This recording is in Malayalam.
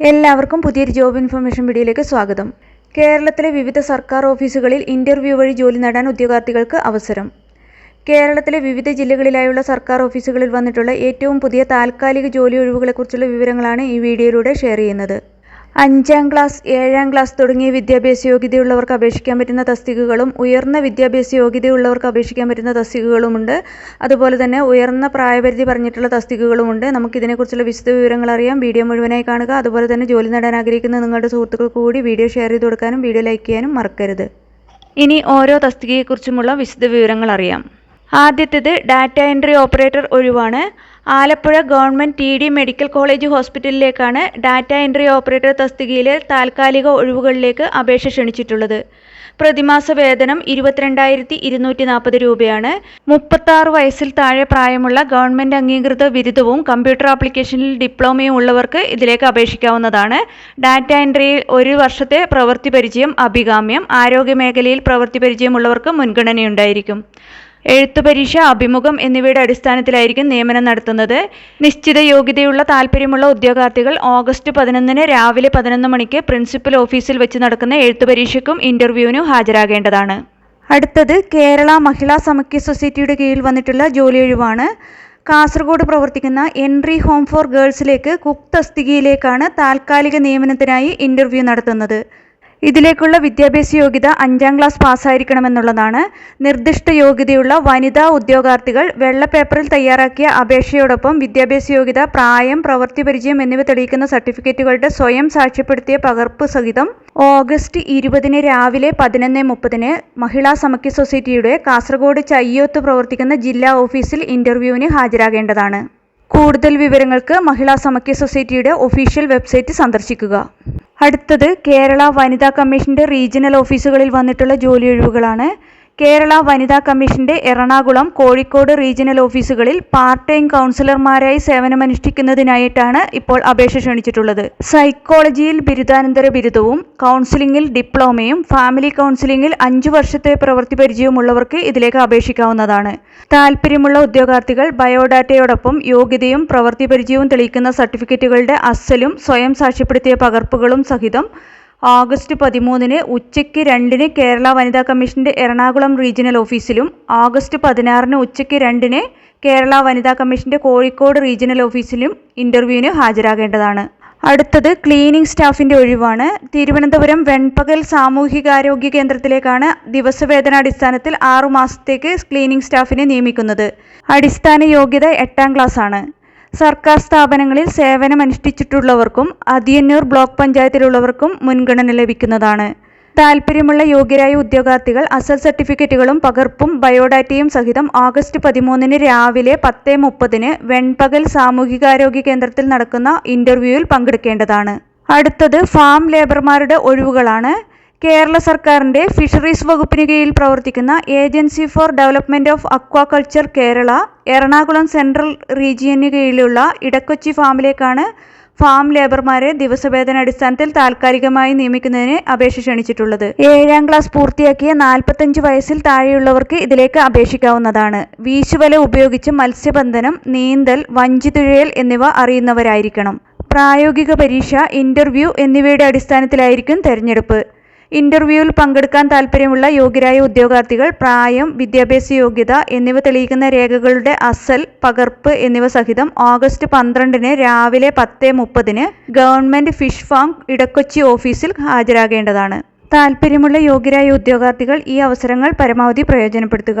എല്ലാവർക്കും പുതിയൊരു ജോബ് ഇൻഫർമേഷൻ വീഡിയോയിലേക്ക് സ്വാഗതം. കേരളത്തിലെ വിവിധ സർക്കാർ ഓഫീസുകളിൽ ഇന്റർവ്യൂ വഴി ജോലി നേടാൻ ഉദ്യോഗാർത്ഥികൾക്ക് അവസരം. കേരളത്തിലെ വിവിധ ജില്ലകളിലായുള്ള സർക്കാർ ഓഫീസുകളിൽ വന്നിട്ടുള്ള ഏറ്റവും പുതിയ താൽക്കാലിക ജോലി ഒഴിവുകളെക്കുറിച്ചുള്ള വിവരങ്ങളാണ് ഈ വീഡിയോയിലൂടെ ഷെയർ ചെയ്യുന്നത്. അഞ്ചാം ക്ലാസ് ഏഴാം ക്ലാസ് തുടങ്ങിയ വിദ്യാഭ്യാസ യോഗ്യതയുള്ളവർക്ക് അപേക്ഷിക്കാൻ പറ്റുന്ന തസ്തികകളും ഉയർന്ന വിദ്യാഭ്യാസ യോഗ്യതയുള്ളവർക്ക് അപേക്ഷിക്കാൻ പറ്റുന്ന തസ്തികകളുമുണ്ട്. അതുപോലെ തന്നെ ഉയർന്ന പ്രായപരിധി പറഞ്ഞിട്ടുള്ള തസ്തികകളുമുണ്ട്. നമുക്കിതിനെക്കുറിച്ചുള്ള വിശദ വിവരങ്ങൾ അറിയാം. വീഡിയോ മുഴുവനായി കാണുക. അതുപോലെ തന്നെ ജോലി നേടാൻ ആഗ്രഹിക്കുന്ന നിങ്ങളുടെ സുഹൃത്തുക്കൾക്ക് കൂടി വീഡിയോ ഷെയർ ചെയ്ത് കൊടുക്കാനും വീഡിയോ ലൈക്ക് ചെയ്യാനും മറക്കരുത്. ഇനി ഓരോ തസ്തികയെക്കുറിച്ചുമുള്ള വിശദ വിവരങ്ങൾ അറിയാം. ആദ്യത്തേത് data entry operator ഒഴിവാണ്. Alappuzha government T D medical college ഹോസ്പിറ്റലിലേക്കാണ് data entry operator തസ്തികയിലെ താൽക്കാലിക ഒഴിവുകളിലേക്ക് അപേക്ഷ ക്ഷണിച്ചിട്ടുള്ളത്. പ്രതിമാസ വേതനം ഇരുപത്തിരണ്ടായിരത്തി ഇരുന്നൂറ്റി നാൽപ്പത് രൂപയാണ്. മുപ്പത്താറ് വയസ്സിൽ താഴെ പ്രായമുള്ള ഗവൺമെന്റ് അംഗീകൃത ബിരുദവും കമ്പ്യൂട്ടർ ആപ്ലിക്കേഷനിൽ ഡിപ്ലോമയും ഉള്ളവർക്ക് ഇതിലേക്ക് അപേക്ഷിക്കാവുന്നതാണ്. ഡാറ്റ എൻട്രിയിൽ ഒരു വർഷത്തെ പ്രവൃത്തി പരിചയം അഭികാമ്യം ആരോഗ്യ മേഖലയിൽ പ്രവൃത്തി പരിചയമുള്ളവർക്ക് മുൻഗണനയുണ്ടായിരിക്കും. എഴുത്തു പരീക്ഷ അഭിമുഖം എന്നിവയുടെ അടിസ്ഥാനത്തിലായിരിക്കും നിയമനം നടത്തുന്നത്. നിശ്ചിത യോഗ്യതയുള്ള താൽപ്പര്യമുള്ള ഉദ്യോഗാർത്ഥികൾ ഓഗസ്റ്റ് പതിനൊന്നിന് രാവിലെ പതിനൊന്ന് മണിക്ക് പ്രിൻസിപ്പൽ ഓഫീസിൽ വെച്ച് നടക്കുന്ന എഴുത്തുപരീക്ഷയ്ക്കും ഇന്റർവ്യൂവിനും ഹാജരാകേണ്ടതാണ്. അടുത്തത് കേരള മഹിളാ സമക്യ സൊസൈറ്റിയുടെ കീഴിൽ വന്നിട്ടുള്ള ജോലി ഒഴിവാണ്. കാസർഗോഡ് പ്രവർത്തിക്കുന്ന എൻട്രി ഹോം ഫോർ ഗേൾസിലേക്ക് കുക്ക് തസ്തികയിലേക്കാണ് താൽക്കാലിക നിയമനത്തിനായി ഇന്റർവ്യൂ നടത്തുന്നത്. ഇതിലേക്കുള്ള വിദ്യാഭ്യാസ യോഗ്യത അഞ്ചാം ക്ലാസ് പാസ്സായിരിക്കണമെന്നുള്ളതാണ്. നിർദ്ദിഷ്ട യോഗ്യതയുള്ള വനിതാ ഉദ്യോഗാർത്ഥികൾ വെള്ള പേപ്പറിൽ തയ്യാറാക്കിയ അപേക്ഷയോടൊപ്പം വിദ്യാഭ്യാസ യോഗ്യത പ്രായം പ്രവൃത്തി പരിചയം എന്നിവ തെളിയിക്കുന്ന സർട്ടിഫിക്കറ്റുകളുടെ സ്വയം സാക്ഷ്യപ്പെടുത്തിയ പകർപ്പ് സഹിതം ഓഗസ്റ്റ് ഇരുപതിന് രാവിലെ പതിനൊന്ന് മുപ്പതിന് മഹിളാ സമക്യ സൊസൈറ്റിയുടെ കാസർഗോഡ് ചയ്യോത്ത് പ്രവർത്തിക്കുന്ന ജില്ലാ ഓഫീസിൽ ഇന്റർവ്യൂവിന് ഹാജരാകേണ്ടതാണ്. കൂടുതൽ വിവരങ്ങൾക്ക് മഹിളാ സമക്യ സൊസൈറ്റിയുടെ ഒഫീഷ്യൽ വെബ്സൈറ്റ് സന്ദർശിക്കുക. അടുത്തത് കേരള വനിതാ കമ്മീഷന്റെ റീജിയണൽ ഓഫീസുകളിൽ വന്നിട്ടുള്ള ജോലി ഒഴിവുകളാണ്. കേരള വനിതാ കമ്മീഷന്റെ എറണാകുളം കോഴിക്കോട് റീജിയണൽ ഓഫീസുകളിൽ പാർട്ട് ടൈം കൗൺസിലർമാരായി സേവനമനുഷ്ഠിക്കുന്നതിനായിട്ടാണ് ഇപ്പോൾ അപേക്ഷ ക്ഷണിച്ചിട്ടുള്ളത്. സൈക്കോളജിയിൽ ബിരുദാനന്തര ബിരുദവും കൗൺസിലിംഗിൽ ഡിപ്ലോമയും ഫാമിലി കൗൺസിലിംഗിൽ അഞ്ചു വർഷത്തെ പ്രവൃത്തി പരിചയമുള്ളവർക്ക് ഇതിലേക്ക് അപേക്ഷിക്കാവുന്നതാണ്. താൽപ്പര്യമുള്ള ഉദ്യോഗാർത്ഥികൾ ബയോഡാറ്റയോടൊപ്പം യോഗ്യതയും പ്രവൃത്തി പരിചയവും തെളിയിക്കുന്ന സർട്ടിഫിക്കറ്റുകളുടെ അസലും സ്വയം സാക്ഷ്യപ്പെടുത്തിയ പകർപ്പുകളും സഹിതം ഓഗസ്റ്റ് പതിമൂന്നിന് ഉച്ചയ്ക്ക് രണ്ടിന് കേരള വനിതാ കമ്മീഷന്റെ എറണാകുളം റീജിയണൽ ഓഫീസിലും ഓഗസ്റ്റ് പതിനാറിന് ഉച്ചയ്ക്ക് രണ്ടിന് കേരള വനിതാ കമ്മീഷന്റെ കോഴിക്കോട് റീജിയണൽ ഓഫീസിലും ഇന്റർവ്യൂവിന് ഹാജരാകേണ്ടതാണ്. അടുത്തത് ക്ലീനിംഗ് സ്റ്റാഫിന്റെ ഒഴിവാണ്. തിരുവനന്തപുരം വെൺപകൽ സാമൂഹികാരോഗ്യ കേന്ദ്രത്തിലേക്കാണ് ദിവസവേതനാടിസ്ഥാനത്തിൽ ആറു മാസത്തേക്ക് ക്ലീനിംഗ് സ്റ്റാഫിനെ നിയമിക്കുന്നത്. അടിസ്ഥാന യോഗ്യത എട്ടാം ക്ലാസ് ആണ് സർക്കാർ സ്ഥാപനങ്ങളിൽ സേവനമനുഷ്ഠിച്ചിട്ടുള്ളവർക്കും അതിയന്നൂർ ബ്ലോക്ക് പഞ്ചായത്തിലുള്ളവർക്കും മുൻഗണന ലഭിക്കുന്നതാണ്. താൽപ്പര്യമുള്ള യോഗ്യരായ ഉദ്യോഗാർത്ഥികൾ അസൽ സർട്ടിഫിക്കറ്റുകളും പകർപ്പും ബയോഡാറ്റയും സഹിതം ഓഗസ്റ്റ് പതിമൂന്നിന് രാവിലെ പത്ത് മുപ്പതിന് വെൺപകൽ സാമൂഹികാരോഗ്യ കേന്ദ്രത്തിൽ നടക്കുന്ന ഇന്റർവ്യൂവിൽ പങ്കെടുക്കേണ്ടതാണ്. അടുത്തത് ഫാം ലേബർമാരുടെ ഒഴിവുകളാണ്. കേരള സർക്കാരിന്റെ ഫിഷറീസ് വകുപ്പിന് കീഴിൽ പ്രവർത്തിക്കുന്ന agency for development of aquaculture Kerala Ernakulam central റീജിയന് കീഴിലുള്ള ഇടക്കൊച്ചി ഫാമിലേക്കാണ് ഫാം ലേബർമാരെ ദിവസവേതന അടിസ്ഥാനത്തിൽ താൽക്കാലികമായി നിയമിക്കുന്നതിന് അപേക്ഷ ക്ഷണിച്ചിട്ടുള്ളത്. ഏഴാം ക്ലാസ് പൂർത്തിയാക്കിയ നാൽപ്പത്തഞ്ച് വയസ്സിൽ താഴെയുള്ളവർക്ക് ഇതിലേക്ക് അപേക്ഷിക്കാവുന്നതാണ്. വീശുവല ഉപയോഗിച്ച് മത്സ്യബന്ധനം നീന്തൽ വഞ്ചിതുഴയൽ എന്നിവ അറിയുന്നവരായിരിക്കണം. പ്രായോഗിക പരീക്ഷ ഇന്റർവ്യൂ എന്നിവയുടെ അടിസ്ഥാനത്തിലായിരിക്കും തെരഞ്ഞെടുപ്പ്. ഇന്റർവ്യൂവിൽ പങ്കെടുക്കാൻ താൽപ്പര്യമുള്ള യോഗ്യരായ ഉദ്യോഗാർത്ഥികൾ പ്രായം വിദ്യാഭ്യാസ യോഗ്യത എന്നിവ തെളിയിക്കുന്ന രേഖകളുടെ അസൽ പകർപ്പ് എന്നിവ സഹിതം ഓഗസ്റ്റ് പന്ത്രണ്ടിന് രാവിലെ പത്ത് മുപ്പതിന് ഗവൺമെന്റ് ഫിഷ് ഫാം ഇടക്കൊച്ചി ഓഫീസിൽ ഹാജരാകേണ്ടതാണ്. താൽപ്പര്യമുള്ള യോഗ്യരായ ഉദ്യോഗാർത്ഥികൾ ഈ അവസരങ്ങൾ പരമാവധി പ്രയോജനപ്പെടുത്തുക.